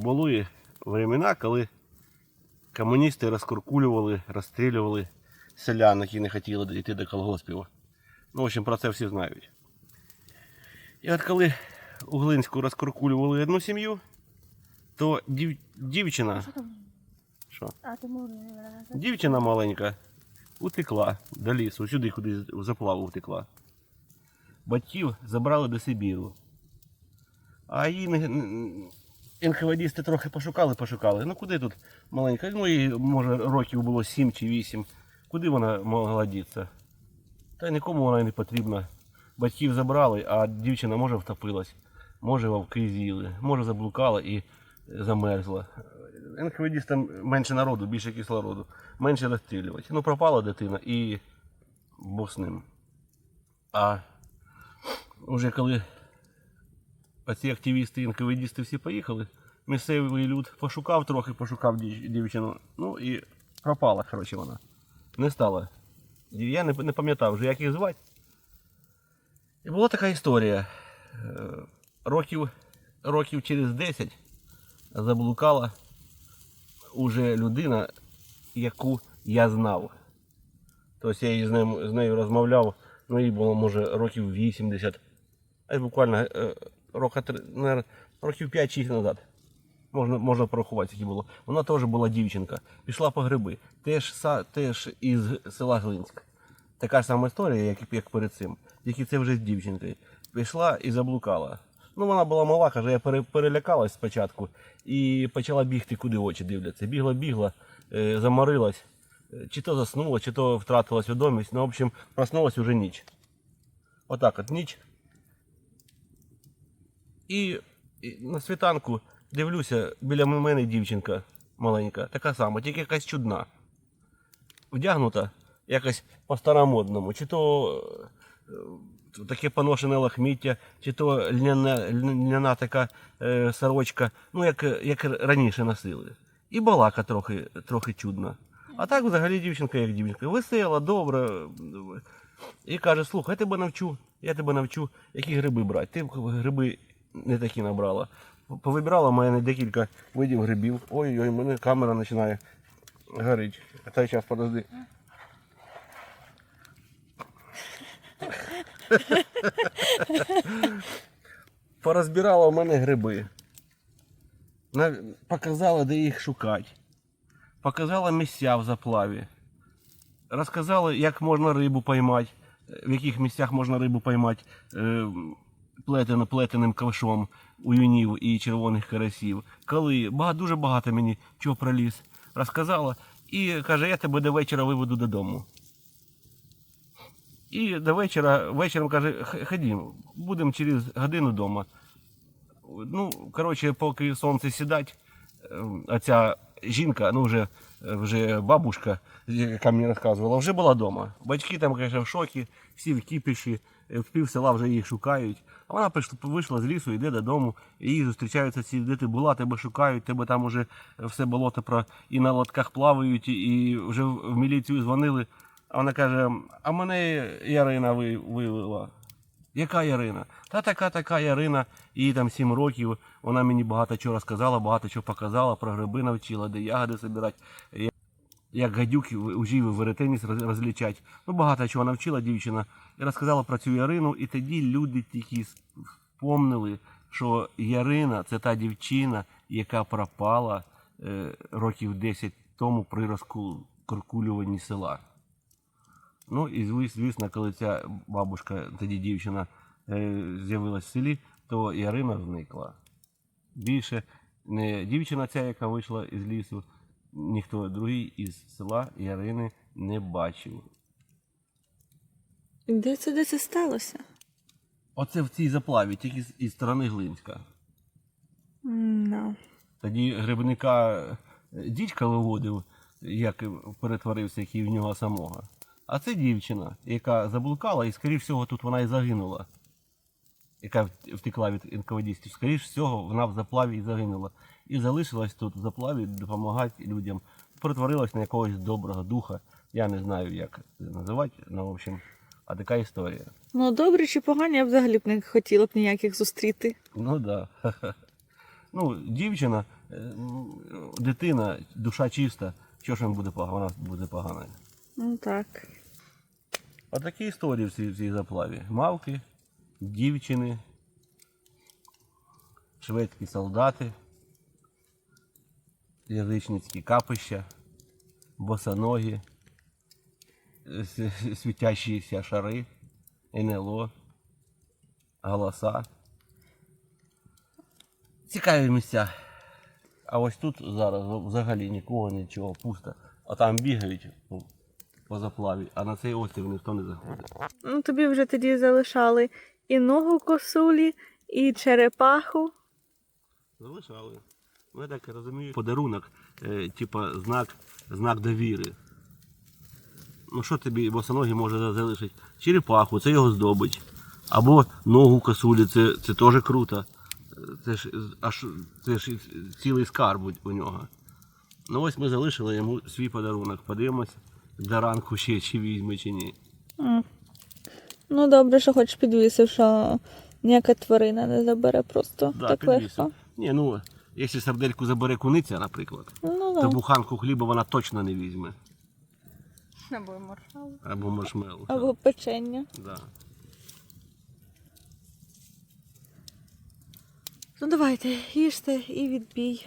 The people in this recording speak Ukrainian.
Були времена, коли комуністи розкуркулювали, розстрілювали селян, які не хотіли йти до колгоспів. Ну, в общем, про це всі знають. І от коли у Глинську розкуркулювали одну сім'ю, то дів... дівчина, що? Дівчина маленька утекла до лісу, сюди кудись в заплаву втекла. Батьків забрали до Сибіру. А її не- не- трохи пошукали, пошукали. Ну куди тут маленька? Ну їй, може, років було 7 чи 8. Куди вона могла дітися? Та й нікому вона й не потрібна. Батьків забрали, а дівчина може втопилась, може вовки з'їли, може заблукала і замерзла. НКВДістам менше народу, більше кислороду, менше розстрілювати. Ну, пропала дитина і Бог з ним. А вже коли оці активісти, НКВДісти всі поїхали, місцевий люд пошукав трохи, пошукав дівчину, ну і пропала, коротше, вона. Не стала. Я не, не пам'ятав вже, як їх звати. І була така історія. Е, Років, років через 10 заблукала уже людина, яку я знав. Тобто я її з, ним, з нею розмовляв, ну їй було може років 80. А буквально е, рока, наверно, років 5-6 назад. Можна, можна порахувати, скільки було. Вона теж була дівчинка. Пішла по гриби. Теж, теж із села Глинськ. Така сама історія, як, як перед цим. Тільки це вже з дівчинкою. Пішла і заблукала. Ну, вона була мала, каже, я пере, перелякалась спочатку і почала бігти, куди очі дивляться. Бігла, бігла, е, заморилась. Е, Чи то заснула, чи то втратила свідомість. Ну, в общем, проснулась уже ніч. Отак от ніч. І, на світанку дивлюся, біля мене дівчинка маленька, така сама, тільки якась чудна. Вдягнута якось по-старомодному, чи то е, таке поношене лахміття, чи то льняна, льняна така е, сорочка, ну як, як раніше носили. І балака трохи, трохи чудна. А так взагалі дівчинка як дівчинка. Весела, добра. І каже, слухай, я тебе навчу, я тебе навчу, які гриби брати. Ти гриби не такі набрала. Повибирала в мене декілька видів грибів. Ой-ой, в мене камера починає горити. А той час подожди. Порозбирала в мене гриби. Показала, де їх шукати. Показала місця в заплаві. Розказала, як можна рибу поймати, в яких місцях можна рибу поймати е, плетено, плетеним ковшом у юнів і червоних карасів. Коли багато, дуже багато мені чого проліз. Розказала і каже, я тебе до вечора виведу додому. І до вечора, вечором каже, «Х- ходім, будемо через годину вдома. Ну, коротше, поки сонце сідать, ем, а ця жінка, ну вже, вже бабушка, яка мені розказувала, вже була вдома. Батьки там, каже, в шокі, всі в кіпіші, в пів села вже їх шукають. А вона вийшла з лісу, йде додому, і зустрічаються ці, де ти була, тебе шукають, тебе там уже все болото про і на лотках плавають, і вже в міліцію дзвонили. А вона каже: а мене Ярина ви- вивела. Яка Ярина? Та така така Ярина, їй там 7 років. Вона мені багато чого розказала, багато чого показала, про гриби навчила, де ягоди збирати, як- як гадюки ужів і веретеніс роз- розлічать. Ну, багато чого навчила дівчина. І розказала про цю Ярину, і тоді люди тільки вспомнили, що Ярина це та дівчина, яка пропала е, років 10 тому при розкуркулюванні села. Ну і звісно, коли ця бабушка, тоді дівчина, е, з'явилась в селі, то Ярина зникла. Більше не дівчина ця, яка вийшла із лісу, ніхто другий із села Ярини не бачив. Де це де це сталося? Оце в цій заплаві, тільки з із сторони Глинська. Ну. Тоді грибника е, дідька виводив, як перетворився, який в нього самого. А це дівчина, яка заблукала, і, скоріш всього, тут вона і загинула. Яка втекла від НКВДістів. Скоріш всього, вона в заплаві і загинула. І залишилась тут в заплаві допомагати людям. Перетворилась на якогось доброго духа. Я не знаю, як це називати, ну, в общем, а така історія. Ну, добре чи погані, я взагалі б не хотіла б ніяких зустріти. Ну так. Да. Ну, дівчина, е, дитина, душа чиста, що ж вона буде погана? Вона буде погана. Ну так. Отакі історії в цій, в цій заплаві. Мавки, дівчини, шведські солдати, язичницькі капища, босоногі, світящіся шари, НЛО, голоса. Цікаві місця. А ось тут зараз взагалі нікого, нічого, пусто. А там бігають по, заплаві, а на цей острів ніхто не заходить. Ну тобі вже тоді залишали і ногу косулі, і черепаху. Залишали. Ну, я так розумію, подарунок, е, типа знак, знак довіри. Ну що тобі босоногі може залишити? Черепаху, це його здобич. Або ногу косулі, це, це теж круто. Це ж, аж, це ж цілий скарб у нього. Ну ось ми залишили йому свій подарунок. Подивимось до ранку ще чи візьме, чи ні. Ну добре, що хоч підвісив, що ніяка тварина не забере просто Да, так підвісив. легко. Ні, ну, якщо сардельку забере куниця, наприклад, Ну то буханку хліба вона точно не візьме. Або маршал. Або маршмеллоу. Або печення. Да. Ну давайте, їжте і відбій.